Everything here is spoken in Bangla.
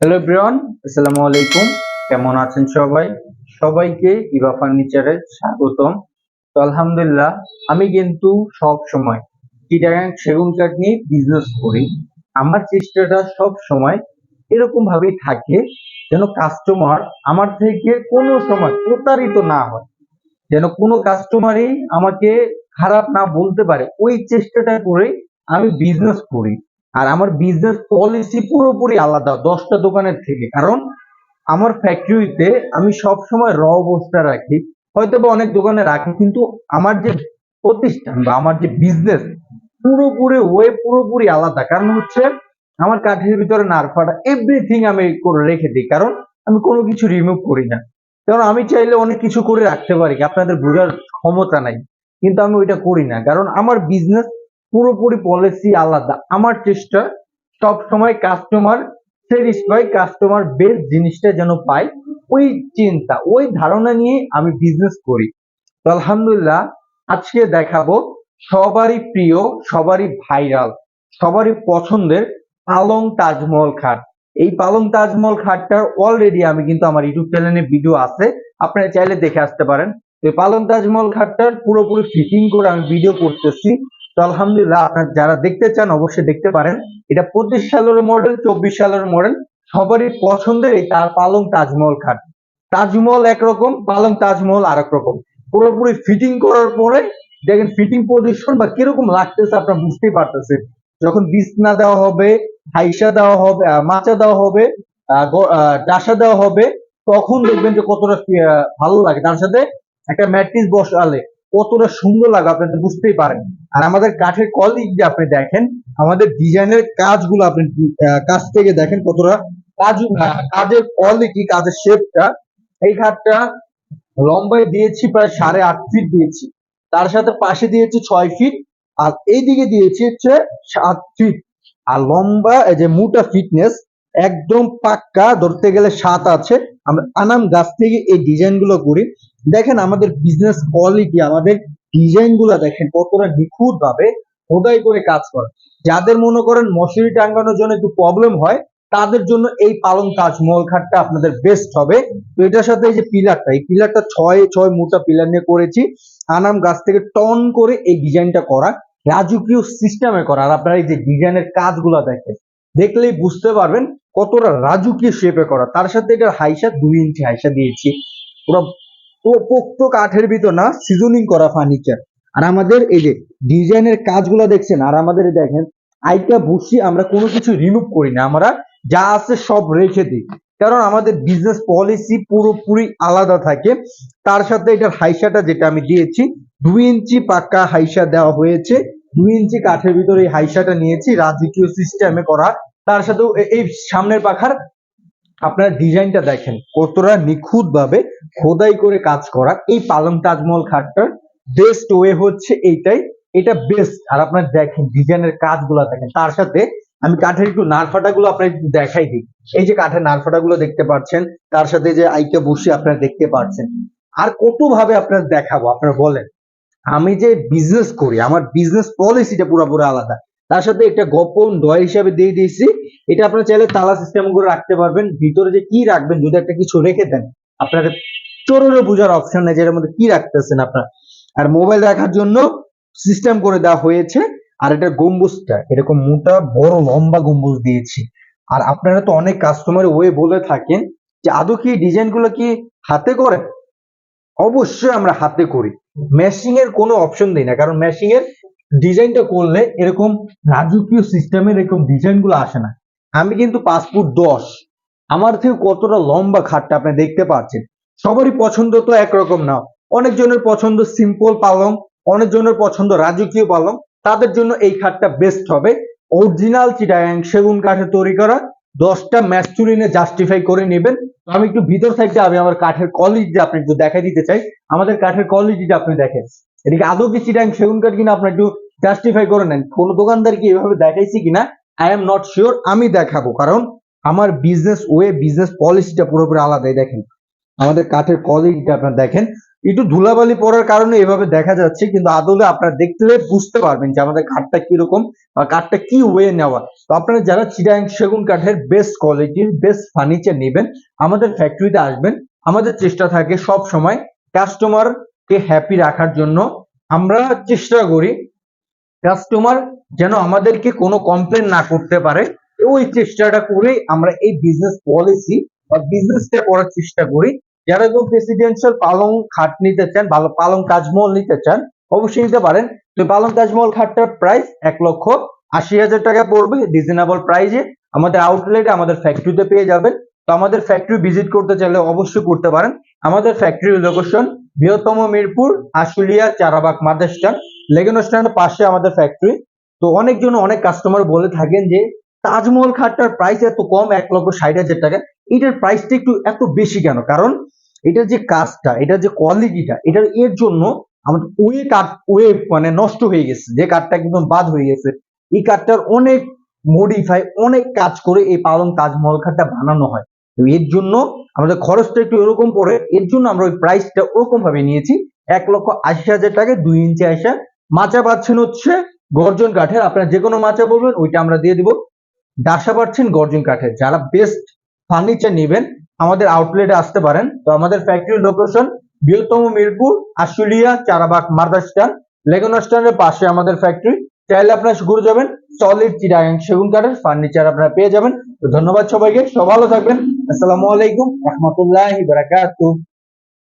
হ্যালো ব্রিয়ন আসসালামু আলাইকুম কেমন আছেন সবাই? সবাইকে ইভা ফার্নিচারে স্বাগতম। তো আলহামদুলিল্লাহ, আমি কিন্তু সব সময় চিটাগাং সেগুন কাঠ নিয়ে বিজনেস করি। আমার চেষ্টাটা সব সময় এরকম ভাবেই থাকে যেন কাস্টমার আমার থেকে কোনো সময় প্রতারিত না হয়। যেন কোনো কাস্টমারই আমাকে খারাপ না বলতে পারে। ওই চেষ্টাটা করে আমি বিজনেস করি। আর আমার বিজনেস পলিসি পুরোপুরি আলাদা, দশটা দোকানের থেকে। কারণ আমার ফ্যাক্টরিতে আমি সব সময় র অবস্থা রাখি হয়তো বা অনেক দোকানে রাখি, কিন্তু আমার যে প্রতিষ্ঠান বা আমার যে বিজনেস পুরোপুরি ওয়ে পুরোপুরি আলাদা। কারণ হচ্ছে আমার কাঠের ভিতরে নারফাটা এভরিথিং আমি করে রেখে দিই, কারণ আমি কোনো কিছু রিমুভ করি না। কারণ আমি চাইলে অনেক কিছু করে রাখতে পারি, আপনাদের বোঝার ক্ষমতা নাই, কিন্তু আমি ওইটা করি না। কারণ আমার বিজনেস পুরোপুরি পলিসি আলাদা। আমার চেষ্টা সব সময় কাস্টমার স্যাটিসফাই কাস্টমার বেস্ট জিনিসটা যেন পাই ওই চিন্তা, ওই ধারণা নিয়ে আমি বিজনেস করি। তো আলহামদুলিল্লাহ, আজকে দেখাবো সবারই প্রিয়, সবারই ভাইরাল সবারই পছন্দের পালং তাজমহল খাট। এই পালং তাজমহল খাটটার অলরেডি আমি কিন্তু আমার ইউটিউব চ্যানেলে ভিডিও আছে। আপনারা চাইলে দেখে আসতে পারেন। তো পালং তাজমহল খাটটার পুরোপুরি ফিটিং করে আমি ভিডিও করতেছি। তো আলহামদুলিল্লাহ, আপনারা যারা দেখতে চান অবশ্যই দেখতে পারেন। এটা পঁচিশ সালের মডেল চব্বিশ সালের মডেল সবারই পছন্দের এই তার পালং তাজমহল খাট। তাজমহল একরকম, পালং তাজমহল আরেক রকম পুরোপুরি ফিটিং করার পরে দেখেন ফিটিং পজিশন বা কীরকম লাগতেছে আপনারা বুঝতেই পারতেছেন। যখন বিছনা দেওয়া হবে, হাইসা দেওয়া হবে মাচা দেওয়া হবে ডাসা দেওয়া হবে, তখন দেখবেন যে কতটা ভালো লাগে। তার সাথে একটা ম্যাট্রিস বসালে কতটা সুন্দর লাগে আপনি বুঝতেই পারেন। আর আমাদের কাঠের কোয়ালিটি যে আপনি দেখেন, আমাদের ডিজাইনের কাজগুলো আপনি কাছ থেকে দেখেন কতটা কাজ কাজের কোয়ালিটি কাজের শেপটা এই খাটটা লম্বায় দিয়েছি, প্রায় সাড়ে আট ফিট দিয়েছি। তার সাথে পাশে দিয়েছি ছয় ফিট আর এইদিকে দিয়েছি হচ্ছে সাত ফিট আর লম্বা, এই যে মোটা ফিটনেস একদম পাক্কা, ধরতে গেলে সাত আছে। আনাম গাছ থেকে এই ডিজাইনগুলো করি। দেখেন আমাদের বিজনেস কোয়ালিটি আমাদের ডিজাইনগুলা দেখেন কতটা নিখুঁত ভাবে খোদাই করে কাজ করে। যাদের মনে করেন মশুরি টাঙ্গানোর জন্য একটু প্রবলেম হয়, তাদের জন্য এই পালং তাজমহল খাটটা আপনাদের বেস্ট হবে। তো এটার সাথে এই যে পিলারটা এই পিলারটা ছয় ছয় মোটা পিলার নিয়ে করেছি। আনাম গাছ থেকে টন করে এই ডিজাইনটা করা, রাজকীয় সিস্টেমে করা। আর আপনারা এই যে ডিজাইনের কাজগুলো দেখেন, দেখলেই বুঝতে পারবেন কতটা রাজকীয় শেপে করা। তার সাথে এটা হাইসা, দুই ইঞ্চি হাইসা দিয়েছি। পুরো পোক্ত কাঠের ভিতর না সিজনিং করা ফার্নিচার আর আমাদের এই যে ডিজাইনের কাজগুলো দেখছেন, আর আমাদের দেখেন, আইটা বসি আমরা কোনো কিছু রিমুভ করি না। আমরা যা আছে সব রেখে দিই। কারণ আমাদের বিজনেস পলিসি পুরোপুরি আলাদা থাকে। তার সাথে এটার হাইসাটা যেটা আমি দিয়েছি, দুই ইঞ্চি পাক্কা হাইসা দেওয়া হয়েছে। দুই ইঞ্চি কাঠের ভিতরে এই হাইসাটা নিয়েছি। রাজকীয় সিস্টেমে করা তার সাথেও এই সামনের পাখার আপনার ডিজাইনটা দেখেন, কতটা নিখুঁত ভাবে খোদাই করে কাজ করা। এই পালং তাজমহল খাটটার বেস্ট ওয়ে হচ্ছে এইটাই, এটা বেস্ট আর আপনার দেখেন ডিজাইনের কাজগুলো দেখেন। তার সাথে আমি কাঠের একটু নারফাটা গুলো আপনার একটু দেখাই দিই। এই যে কাঠের নারফাটা গুলো দেখতে পাচ্ছেন, তার সাথে যে আইকে বসে আপনারা দেখতে পাচ্ছেন। আর কত ভাবে আপনার দেখাবো, আপনারা বলেন। আমি যে বিজনেস করি, আমার বিজনেস পলিসিটা পুরোপুরি আলাদা। তার সাথে একটা গোপন দয় হিসাবে দিয়ে দিয়েছি। এটা আপনারা চাইলে তালা সিস্টেম করে রাখতে পারবেন। ভিতরে যে কি রাখবেন, যদি একটা কিছু রেখে দেন, আপনাদের চোরেরও বোঝার অপশন নেই যেটার মধ্যে কি রাখতেছেন আপনার। আর মোবাইল রাখার জন্য সিস্টেম করে দেওয়া হয়েছে। আর এটা গম্বুজটা, এরকম মোটা, বড়, লম্বা গম্বুজ দিয়েছি। আর আপনারা তো অনেক কাস্টমার ওয়ে বলে থাকেন যে, আদৌ কি ডিজাইনগুলো কি হাতে করে অবশ্যই আমরা হাতে করি। মেশিং এর কোনো অপশন দিই না, কারণ মেশিং এর ডিজাইনটা করলে এরকম রাজকীয় সিস্টেমের এরকম ডিজাইনগুলো আসে না। আমি কিন্তু ফুট দশ। আমার থেকে কতটা লম্বা খাটটা আপনি দেখতে পাচ্ছেন? সবারই পছন্দ তো একরকম না। অনেক জনের পছন্দ সিম্পল পালং অনেক জনের পছন্দ রাজকীয় পালং। তাদের জন্য এই খাটটা বেস্ট হবে। অরিজিনাল চিটাগাং সেগুন কাঠে তৈরি করা। দশটা ম্যাচুরিনে জাস্টিফাই করে নেবেন। আমি একটু ভিতর সাইডটা আমি আমার কাঠের কোয়ালিটিটা আপনি একটু দেখাই দিতে চাই। আমাদের কাঠের কোয়ালিটিটা আপনি দেখেন। এদিকে আদৌ কি চিটাং সেগুন কাঠ কিনা আপনি একটু জাস্টিফাই করে নেন। কোন দোকানদার কি এভাবে দেখাইছি কিনা? আই এম নট শিওর আমি দেখাবো। কারণ আমার বিজনেস ওয়ে বিজনেস পলিসিটা পুরোপুরি আলাদাই, দেখেন। আমাদের কাঠের কোয়ালিটিটা আপনার দেখেন। একটু ধুলাবালি পড়ার কারণে এভাবে দেখা যাচ্ছে, কিন্তু আদলে আপনারা দেখলে বুঝতে পারবেন যে আমাদের কাঠটা কীরকম বা কাঠটা কি ওয়ে নেওয়া। তো আপনারা যারা চিরাং সেগুন কাঠের বেস্ট কোয়ালিটির বেস্ট ফার্নিচার নেবেন, আমাদের ফ্যাক্টরিতে আসবেন। আমাদের চেষ্টা থাকে সব সময় কাস্টমারকে হ্যাপি রাখার জন্য আমরা চেষ্টা করি কাস্টমার যেন আমাদেরকে কোনো কমপ্লেন না করতে পারে। ওই চেষ্টাটা করেই আমরা এই বিজনেস পলিসি বা বিজনেসটা করার চেষ্টা করি। যারা কেউ প্রেসিডেন্সিয়াল পালং খাট নিতে চান ভালো পালং তাজমহল নিতে চান, অবশ্যই নিতে পারেন। তো পালং তাজমহল খাটটার প্রাইস এক লক্ষ আশি হাজার টাকা পড়বে। রিজনেবল প্রাইসে আমাদের আউটলেটে আমাদের ফ্যাক্টরিতে পেয়ে যাবেন। তো আমাদের ফ্যাক্টরি ভিজিট করতে চাইলে অবশ্যই করতে পারেন। আমাদের ফ্যাক্টরি লোকেশন বৃহত্তম মিরপুর, আশুলিয়া, চারাবাগ মাদার স্ট্যান্ড। লেগেন স্ট্যান্ডের পাশে আমাদের ফ্যাক্টরি তো অনেকজন অনেক কাস্টমার বলে থাকেন যে, তাজমহল খাটটার প্রাইস এত কম, এক লক্ষ ষাট হাজার টাকা। এটার প্রাইসটা একটু এত বেশি কেন? কারণ এটার যে কাজটা, এটার যে কোয়ালিটিটা এটার এর জন্য আমাদের ওয়ে কাঠ ওয়ে মানে নষ্ট হয়ে গেছে। যে কাঠটা একদম বাদ হয়ে গেছে। এই কাঠটার অনেক মডিফাই অনেক কাজ করে এই পালং তাজমহল খাটটা বানানো হয়। তো এর জন্য আমাদের খরচটা একটু এরকম পড়ে, এর জন্য আমরা ওই প্রাইসটা ওরকম ভাবে নিয়েছি, এক লক্ষ আশি হাজার টাকা দুই ইঞ্চি আসা। মাচা পাচ্ছেন হচ্ছে গর্জন কাঠের, আপনারা যে কোনো মাচা বলবেন, ওইটা আমরা দিয়ে দিব। ডাসা পাচ্ছেন গর্জন কাঠের, যারা বেস্ট ফার্নিচার নেবেন, আমাদের আউটলেটে আসতে পারেন। তো আমাদের ফ্যাক্টরি লোকেশন বৃহত্তম মিরপুর, আশুলিয়া, চারাবাগ মার্দার স্ট্যান্ড স্ট্যান্ডের পাশে আমাদের ফ্যাক্টরি চাইলে আপনার ঘুরে যাবেন সলিড চিরাগাং সেগুন কাঠের ফার্নিচার আপনারা পেয়ে যাবেন। তো ধন্যবাদ সবাইকে সব ভালো থাকবেন। আসসালামু আলাইকুম, রহমতুল্লাহ বারাকাতুহ।